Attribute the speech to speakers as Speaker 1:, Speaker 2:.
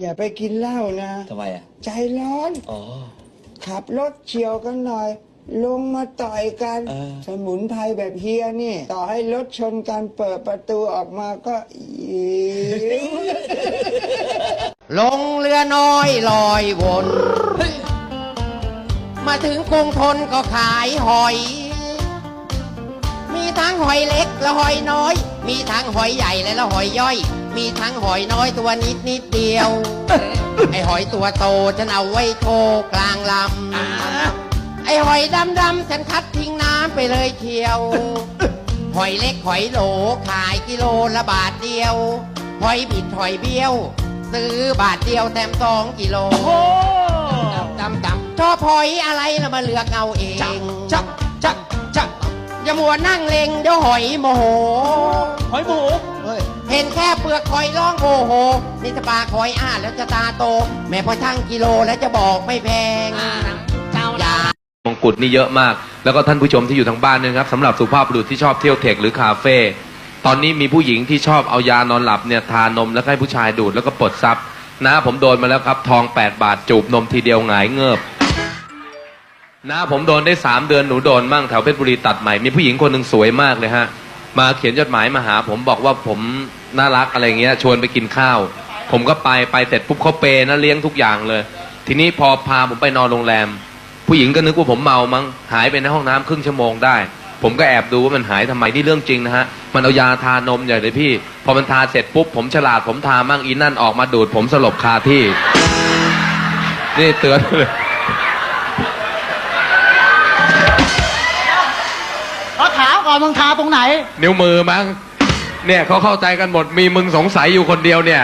Speaker 1: อย่าไปกินเหล้านะ
Speaker 2: ทำไมอะ
Speaker 1: ใจร้อน
Speaker 2: อ๋อ
Speaker 1: ขับรถเฉียวกันหน่อย ลงมาต่อยกัน
Speaker 2: เออ
Speaker 1: สมุนไพรแบบเฮียนี่ ต่อให้รถชนกันเปิดประตูออกมาก็ยิ้ม
Speaker 3: ลงเรือน้อยลอยวน มาถึงกรุงทนก็ขายหอย มีทั้งหอยเล็กและหอยน้อย มีทั้งหอยใหญ่และละหอยย่อย มีทั้งหอยน้อยตัวนิดนิดเดียว ไอหอยตัวโตฉันเอาไว้โชว์กลางลำ ไอหอยดำดำๆฉันคัดทิ้งน้ำไปเลยเชียว หอยเล็กหอยโหลขายกิโลละบาทเดียว หอยบิดหอยเบี้ยว ซื้อบาทเดียวแถมสองกิโลดำดำชอบหอยอะไรแล้วมาเลือกเอาเอง
Speaker 2: จับจับจับ
Speaker 3: อย่ามัวนั่งเลงเดี๋ยวหอยโมโห
Speaker 2: หอยหมู
Speaker 3: เห็ นแค่เปลือกหอยร้องโอ้โหนี่ถ้าปากหอยอ้าแล้วจะตาโต แม่พอช่างกิโลแล้วจะบอกไม่แพงอย่า
Speaker 4: มงกุฎนี่เยอะมาก แล้วก็ท่านผู้ชมที่อยู่ทางบ้านเนยนะครับสำหรับสุภาพบุรุษที่ชอบเที่ยวเทคหรือคาเฟ่ตอนนี้มีผู้หญิงที่ชอบเอายานอนหลับเนี่ยทานมแล้วให้ผู้ชายดูดแล้วก็ปลดซับนะผมโดนมาแล้วครับทอง 8 บาทจูบนมทีเดียวหงายเงือบนะผมโดนได้ 3 เดือนหนูโดนมั่งแถวเพชรบุรีตัดใหม่มีผู้หญิงคนหนึ่งสวยมากเลยฮะ มาเขียนจดหมายมาหา ผมบอกว่าผมน่ารักอะไรเงี้ย ชวนไปกินข้าว ผมก็ไปไปเสร็จปุ๊บเขาเปย์นะเลี้ยงทุกอย่างเลย ทีนี้พอพาผมไปนอนโรงแรม ผู้หญิงก็นึกว่าผมเมามั้งหายไปในห้องน้ำครึ่งชั่วโมงได้ ผมก็แอบดูว่ามันหายทำไมนี่เรื่องจริงนะฮะมันเอายาทานมใหญ่เลยพี่ พอมันทาเสร็จปุ๊บผมฉลาดผมทามั่งอีนั่นออกมาดูด ผมสลบคาที่ นี่เตือนเลย
Speaker 5: อนมึงทาตรงไหน
Speaker 4: นิ้วมือมั้ง เนี่ยเขาเข้าใจกันหมด มีมึงสงสัยอยู่คนเดียวเนี่ย